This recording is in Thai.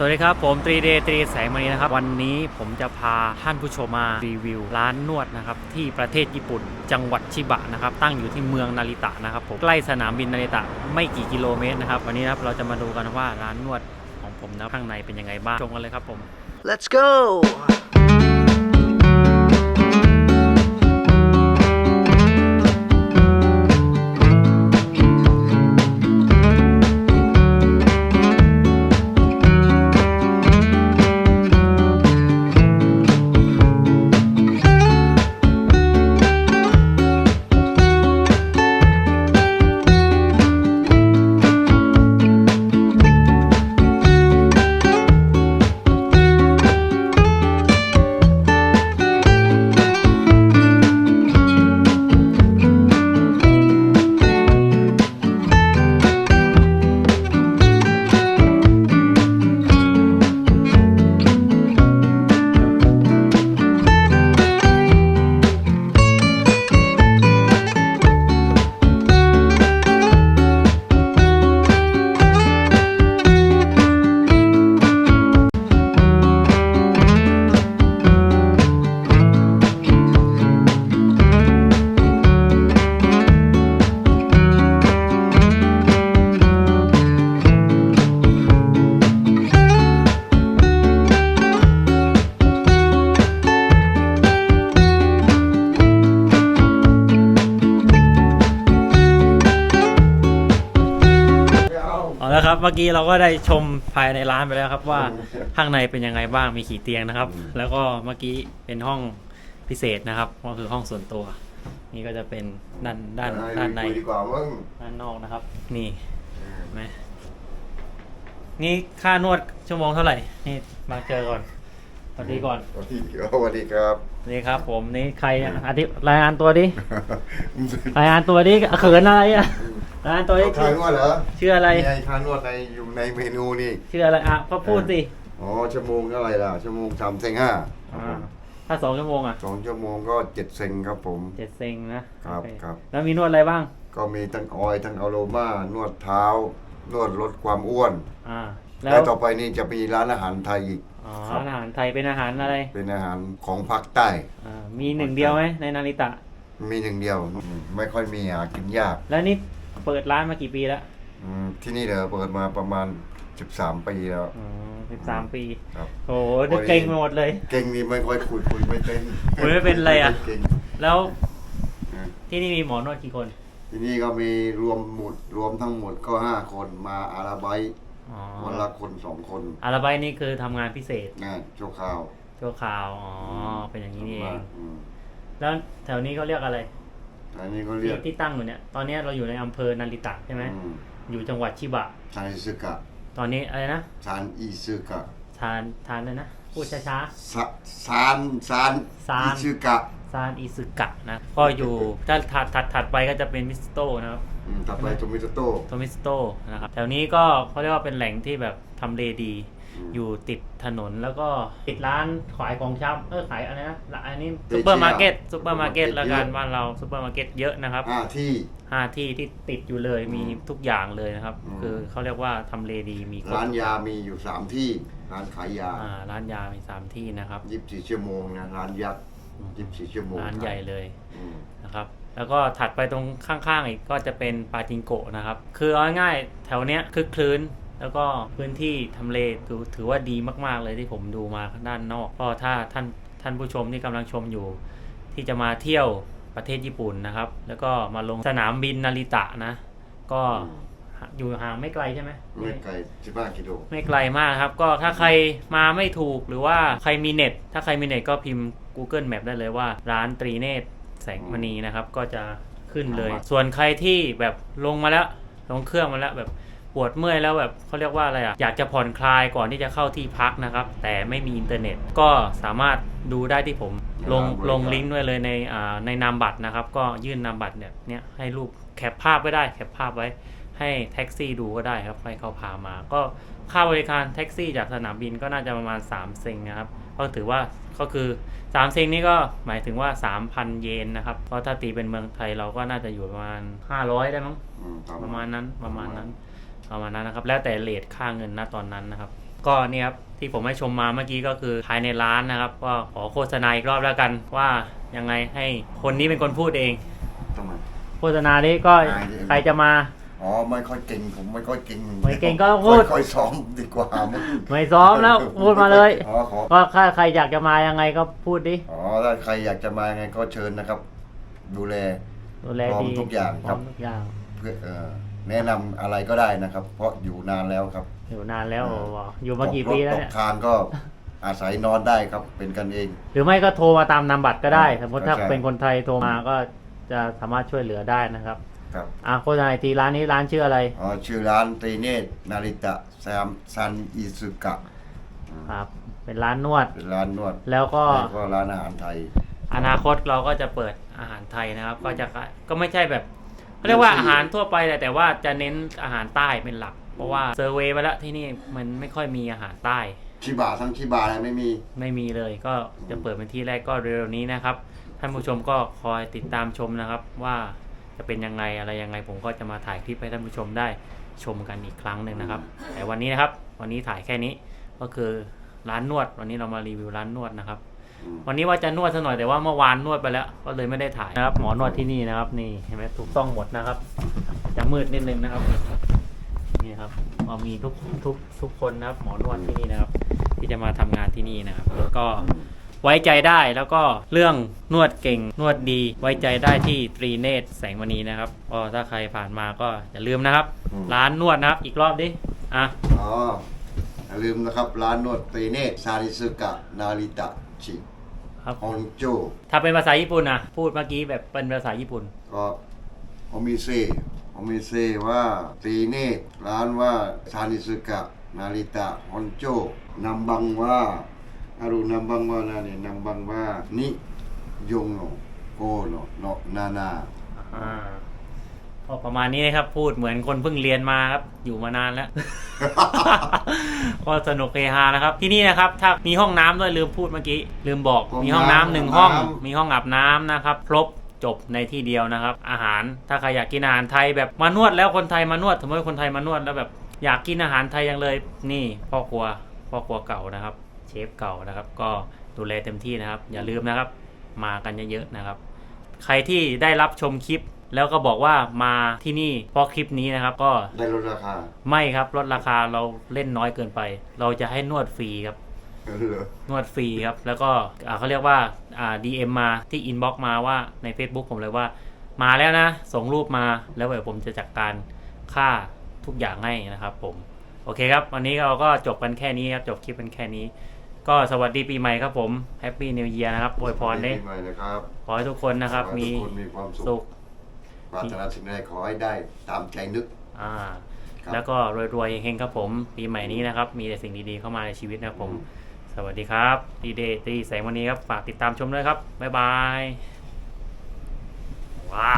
สวัสดีครับ ผมตรีเดตรีแสงมณีนะครับ วันนี้ผมจะพาท่านผู้ชมมารีวิว ร้านนวดนะครับ ที่ประเทศญี่ปุ่น จังหวัดชิบะนะครับ ตั้งอยู่ที่เมืองนาริตะนะครับผมใกล้สนามบินนาริตะไม่กี่กิโลเมตรนะครับ วันนี้นะครับเราจะมาดูกันว่าร้านนวดของผมนะข้างในเป็นยังไงบ้างชมกันเลยครับผม Let's go! เอาละครับ เมื่อกี้เราก็ได้ชมภายในร้านไปแล้วครับ ว่าข้างในเป็นยังไงบ้างมีกี่เตียงนะครับ แล้วก็เมื่อกี้เป็นห้องพิเศษนะครับ ก็คือห้องส่วนตัว นี่ก็จะเป็นด้านด้านด้านในคุยดีกว่ามั้งด้านนอกนะครับ นี่เห็นไหมนี่ค่านวดชั่วโมงเท่าไหร่นี่มาเจอก่อนส วัสดีก่อนสวัสดีครับสวัสดีครับนี่ครับ ผมนี่ใครอะอธิรายงานตัวดิรายงานตัวดิเขินอะไรอะรายงานตัวดิทานนวดเหรอชื่ออะไรนี่ไงทานนวดในอยู่ในเมนูนี่ชื่ออะไรอะก็พูดสิอ๋อชั่วโมงเท่าไหร่ล่ะชั่วโมงสามเซงห้าอ่าถ้าสองชั่วโมงอะสองชั่วโมงก็เจ็ดเซงครับผมเจ็ดเซงนะครับโอเครับแล้วมีนวดอะไรบ้าง ก็มีทั้งออยล์ทั้งอโรมานวดเท้า นวดลดความอ้วนอ่า แล้แล้ววต่อไปนี่จะมีร้านอาหารไทยอีก อ๋อร้านอาหารไทยเป็นอาหารอะไรเป็นอาหารของภาคใต้ อ่ามีหนึ่งเดียวไหมในนาริตะ มีหนึ่งเดียวอืมไม่ค่อยมีหากินยากแล้วนี่เปิดร้านมากี่ปีแล้วอืมที่นี่เดี๋ยวเปิดมาประมาณ 13 ปีแล้ว อ๋อสิบสามปี ครับโหนึกเก่งไปหมดเลย เก่งนี่ไม่ค่อยคุยคุยไม่เป็นคุยไม่เป็นไรอะเก่งแล้วนะที่นี่มีหมอนวดกี่คน ที่นี่ก็มีรวมหมดรวมทั้งหมดก็ห้าคนมาอาราไบต์ อ๋อวันละคนสองคนอาราไบนี่คือทำงานพิเศษงานโชว์ข่าวชั่วคราวอ๋อเป็นอย่างนี้นี่เองอืมแล้วแถวนี้เขาเรียกอะไรอันนี้ก็เรีที่ยกที่ตั้งอยู่เนี่ยตอนนี้เราอยู่ในอำเภอนาริตะใช่ไหมอืมอยู่จังหวัดชิบะ ซานอิซึกะตอนนี้อะไรนะซานอิซึกะทานทานเลยนะพูดช้า ซะซานซานซาน อิซึกะ ๆซานอิซึกะนะก็อยู่ถ้าถัดถัดถัดไปก็จะเป็นมิสโตนะครับ อืมต่อไปโทมิโตโต้ โทมิสโตนะครับแถวนี้ก็เขาเรียกว่าเป็นแหล่งที่แบบทำเลดี อืมอยู่ติดถนนแล้วก็ติดร้านขายของชำเออขายอะไรนะร้านอันนี้ซูเปอร์มาร์เก็ตซูเปอร์มาร์เก็ตละกันบ้านเราซูเปอร์มาร์เก็ตเยอะนะครับห้าที่ ห้าที่ที่ติดอยู่เลยมีทุกอย่างเลยนะครับ อืม คือเขาเรียกว่าทำเลดีมีคบร้านยามีอยู่สามที่ ร้านขายยาอ่าร้านยามีสามที่นะครับ ยี่สิบสี่ชั่วโมงนะร้านยักษ์ ยี่สิบสี่ชั่วโมงร้านใหญ่เลยอืมนะครับ แล้วก็ถัดไปตรงข้างๆอีกก็จะเป็นปาจิงโกะนะครับ คือเอาง่ายๆแถวเนี้ยคึกคลื้นแล้วก็พื้นที่ทำเลถือถือว่าดีมากๆเลยที่ผมดูมาด้านนอกก็ถ้าท่านท่านผู้ชมที่กำลังชมอยู่ ที่จะมาเที่ยวประเทศญี่ปุ่นนะครับ แล้วก็มาลงสนามบินนาริตะนะ ก็อยู่ห่างไม่ไกลใช่ไหมไม่ไกลสิบห้ากิโลไม่ไกลมากครับ ก็ถ้าใครมาไม่ถูกหรือว่าใครมีเน็ต ถ้าใครมีเน็ตก็พิมพ์ Google Map ได้เลยว่า ร้านตรีเนตรแสงมณีนะครับ ก็จะขึ้นเลย ส่วนใครที่แบบลงมาแล้วลงเครื่องมาแล้วแบบปวดเมื่อยแล้วแบบเขาเรียกว่าอะไรอะอยากจะผ่อนคลายก่อนที่จะเข้าที่พักนะครับ แต่ไม่มีอินเทอร์เน็ตก็สามารถดูได้ที่ผมลงลงลิงก์ไว้เลยในอ่าในนามบัตรนะครับ ก็ยื่นนามบัตรเนี่ยเนี่ยให้รูปแคปภาพไว้ได้แคปภาพไว้ ให้แท็กซี่ดูก็ได้ครับให้เขาพามา ก็ค่าบริการแท็กซี่จากสนามบินก็น่าจะประมาณ3เซงนะครับ ก็ถือว่าก็คือ3เซงนี่ก็หมายถึงว่า 3,000 เยนนะครับก็ถ้าตีเป็นเมืองไทยเราก็น่าจะอยู่ประมาณ 500 ได้มั้งอืประมาณนั้นประมาณนั้นประมาณนั้นนะครับ แล้วแต่เลทค่าเงินณตอนนั้นนะครับ ก็เนี่ยครับที่ผมให้ชมมาเมื่อกี้ก็คือภายในร้านนะครับ ก็ขอโฆษณาอีกรอบแล้วกันว่ายังไงให้คนนี้เป็นคนพูดเองทำไมโฆษณานี้ก็อ่าใครจะมา อ๋อไม่ค่อยเก่งผมไม่ค่อยเก่งไม่เก่งก็พูด ค่อยๆซ้อมดีกว่ามึงไม่ซ้อมแล้วพูดมาเลย อ๋อขอ ก็ถ้าใครอยากจะมายังไงก็พูดดิ อ๋อถ้าใครอยากจะมายังไงก็เชิญนะครับ ดูแล ดูแลพร้อมดีทุกอย่างพครัร้อบมทุกอย่างเพื่อเอ่อแนะนำอะไรก็ได้นะครับ เพราะอยู่นานแล้วครับอยู่นานแล้วเออบอกอยู่มากี่ปีแล้วตเนี่ย กคานก็อาศัยนอนได้ครับ เป็นกันเอง หรือไม่ก็โทรมาตามนามบัตรก็ได้ สมมติถ้าใช่ เป็นคนไทยโทรมาก็จะสามารถช่วยเหลือได้นะครับ ครับอะโฆษณาอีกทีร้านนี้ร้านชื่ออะไร อ๋อชื่อร้านตรีเนตนาริตะแซมซันอิซึกะครับ เป็นร้านนวด เป็นร้านนวดแล้วก็แล้วก็ร้านอาหารไทย อนาคตเราก็จะเปิดอาหารไทยนะครับ ก็จะขายก็ไม่ใช่แบบเขาเรียกว่าอาหารทั่วไปแหละแต่ว่าจะเน้นอาหารใต้เป็นหลัก เพราะว่าเซอร์เวย์ไปแล้วที่นี่มันไม่ค่อยมีอาหารใต้ชิบะทั้งชิบะอะไรไม่มี ไม่มีเลยก็จะเปิดเป็นที่แรกก็เร็วๆนี้นะครับ ท่านผู้ชมก็คอยติดตามชมนะครับว่า จะเป็นยังไงอะไรยังไงผมก็จะมาถ่ายคลิปให้ท่านผู้ชมได้ชมกันอีกครั้งหนึ่งนะครับ แต่วันนี้นะครับ วันนี้ถ่ายแค่นี้ก็คือร้านนวด วันนี้เรามารีวิวร้านนวดนะครับอืมวันนี้ว่าจะนวดสักหน่อยแต่ว่าเมื่อวานนวดไปแล้ว ก็เลยไม่ได้ถ่ายนะครับ หมอนวดที่นี่นะครับ นี่เห็นไหมถูกต้องหมดนะครับ จะมืดนิดนึงนะครับนี่ครับเรามีทุกทุกทุกคนนะครับ หมอนวดที่นี่นะครับ ที่จะมาทำงานที่นี่นะครับก็ ไว้ใจได้แล้วก็เรื่องนวดเก่งนวดดีไว้ใจได้ที่ตรีเนตรแสงมณีนะครับก็ถ้าใครผ่านมาก็อย่าลืมนะครับร้านนวดนะครับอีกรอบดิอะอ๋ออย่าลืมนะครับ ร้านนวดตรีเนตซาริซึกะ นาริตะชิครับฮอนโจถ้าเป็นภาษาญี่ปุ่นนะพูดเมื่อกี้แบบเป็นภาษาญี่ปุ่น ก็โอมิเซโอมิเซว่าตรีเนตร้านว่าซาริซึกะ นาริตะฮอนโจนำบังว่า อารุนำบังว่านานี่นำบังว่านิยงโนโกโนโนนานาอ่าก็ประมาณนี้นะครับ พูดเหมือนคนเพิ่งเรียนมาครับ อยู่มานานแล้ว ก็สนุกเฮฮานะครับ ที่นี่นะครับ ถ้ามีห้องน้ำด้วยลืมพูดเมื่อกี้ ลืมบอก มีห้องน้ำหนึ่งห้อง มีห้องอาบน้ำนะครับ ครบจบในที่เดียวนะครับ อาหารถ้าใครอยากกินอาหารไทยแบบมานวดแล้วคนไทยมานวดสมมติคนไทยมานวดแล้วแบบ อยากกินอาหารไทยยังเลย นี่พ่อครัวพ่อครัวเก่านะครับ เชฟเก่านะครับ ก็ดูแลเต็มที่นะครับ อย่าลืมนะครับ มากันเยอะๆนะครับ ใครที่ได้รับชมคลิป แล้วก็บอกว่ามาที่นี่เพราะคลิปนี้นะครับ ก็ได้ลดราคาไม่ครับลดราคาเราเล่นน้อยเกินไป เราจะให้นวดฟรีครับเหรอนวดฟรีครับ แล้วก็อ่าเขาเรียกว่าอ่า DM มาที่อินบ็อกมาว่าใน Facebook ผมเลยว่า มาแล้วนะ ส่งรูปมาแล้วเดี๋ยวผมจะจัดการค่าทุกอย่างให้นะครับผม โอเคครับ วันนี้เราก็จบกันแค่นี้ครับ จบคลิปกันแค่นี้ ก็สวัสดีปีใหม่ครับผมแฮปปี้นิวเยียร์นะครับอวยพรได้ปีใหม่นะครับขอให้ทุกคนนะครับ ขอให้มีทุกคนมีความสุสุขขปรารถนาสิ่งใดขอให้ได้ตามใจนึก อ่า ครับ แล้วก็รวยๆเฮงๆครับผม ปีใหม่นี้นะครับ มีแต่สิ่งดีๆเข้ามาในชีวิตนะครับผม สวัสดีครับดีเดย์ตีแสงวันนี้ครับ ฝากติดตามชมด้วยครับ บ๊ายบาย ว้า